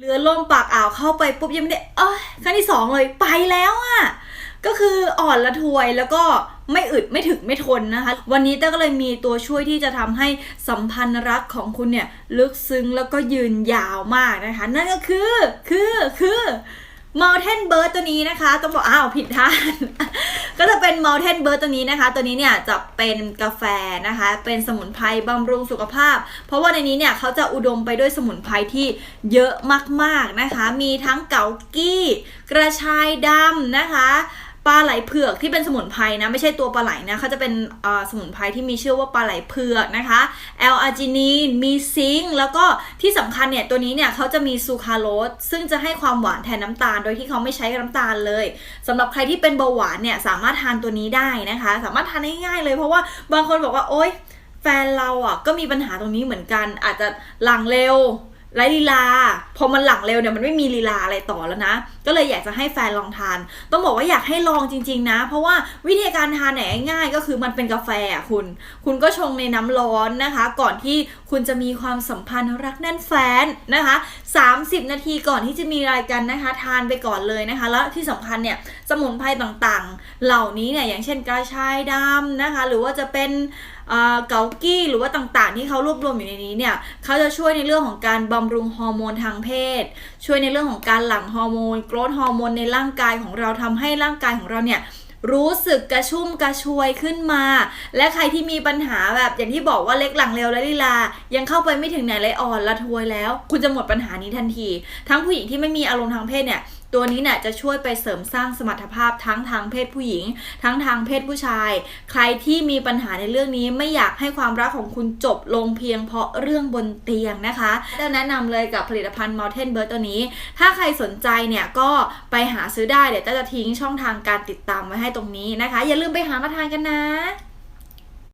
เรือล่มปากอ่าวเข้าไปปุ๊บยังไม่ได้เอ้ยครั้งที่สองเลยไปแล้วอะก็คืออ่อนละทวยแล้วก็ไม่อึดไม่ถึกไม่ทนนะคะ วันนี้เต้ก็เลยมีตัวช่วยที่จะทำให้สัมพันธ์รักของคุณเนี่ยลึกซึ้งแล้วก็ยืนยาวมากนะคะ นั่นก็คือคือคือ Mountain Bird ตัวนี้นะคะ ต้องบอกอ้าวผิดท่าน ก็จะเป็น Mountain Bird ตัวนี้นะคะ ตัวนี้เนี่ยจะเป็นกาแฟนะคะ เป็นสมุนไพรบำรุงสุขภาพ เพราะว่าในนี้เนี่ยเขาจะอุดมไปด้วยสมุนไพรที่เยอะมากๆนะคะ มีทั้งเกากี้ กระชายดำนะคะ ปลาไหลเผือกที่เป็นสมุนไพรนะ ไม่ใช่ตัวปลาไหลนะเขาจะเป็นสมุนไพรที่มีชื่อว่าปลาไหลเผือกนะคะแอลอาจินีนมีซิงค์แล้วก็ที่สำคัญเนี่ย ตัวนี้เนี่ยเขาจะมีซูคราโรสซึ่งจะให้ความหวานแทนน้ำตาล โดยที่เขาไม่ใช้น้ำตาลเลยสำหรับใครที่เป็นเบาหวานเนี่ยสามารถทานตัวนี้ได้นะคะ สามารถทานได้ง่ายๆเลยเพราะว่าบางคนบอกว่าโอ๊ยแฟนเราอะก็มีปัญหาตรงนี้เหมือนกัน อาจจะหลังเร็ว ไร้ลีลา พอมันหลังเร็วเนี่ยมันไม่มีลีลาอะไรต่อแล้วนะ ก็เลยอยากจะให้แฟนลองทาน ต้องบอกว่าอยากให้ลองจริง ๆ นะ เพราะว่าวิธีการทานเนี่ยง่ายก็คือมันเป็นกาแฟอะคุณ คุณก็ชงในน้ำร้อนนะคะ ก่อนที่คุณจะมีความสัมพันธ์รักแน่นแฟนนะคะ 30 นาทีก่อนที่จะมีรายกันนะคะ ทานไปก่อนเลยนะคะ แล้วที่สำคัญเนี่ยสมุนไพรต่างๆ เหล่านี้เนี่ยอย่างเช่นกระชายดำนะคะ หรือว่าจะเป็น เกากี้หรือว่าต่างๆ ที่เขารวบรวมอยู่ในนี้เนี่ยเขาจะช่วยในเรื่องของการบำรุงฮอร์โมนทางเพศ ช่วยในเรื่องของการหลั่งฮอร์โมนโกรทฮอร์โมนในร่างกายของเราทำให้ร่างกายของเราเนี่ยรู้สึกกระชุ่มกระชวยขึ้นมา และใครที่มีปัญหาแบบอย่างที่บอกว่าเล็กหลังเร็วและลีลา ยังเข้าไปไม่ถึงไหนเลยอ่อนละทวยแล้ว คุณจะหมดปัญหานี้ทันที ทั้งผู้หญิงที่ไม่มีอารมณ์ทางเพศเนี่ย ตัวนี้เนี่ยจะช่วยไปเสริมสร้างสมรรถภาพทั้งทางเพศผู้หญิง ทั้งทางเพศผู้ชาย ใครที่มีปัญหาในเรื่องนี้ไม่อยากให้ความรักของคุณจบลงเพียงเพราะเรื่องบนเตียงนะคะจะแนะนำเลยกับผลิตภัณฑ์ Mountain Bird ตัวนี้ ถ้าใครสนใจเนี่ยก็ไปหาซื้อได้เดี๋ยวจะทิ้งช่องทางการติดตามไว้ให้ตรงนี้นะคะ อย่าลืมไปหามาทานกันนะ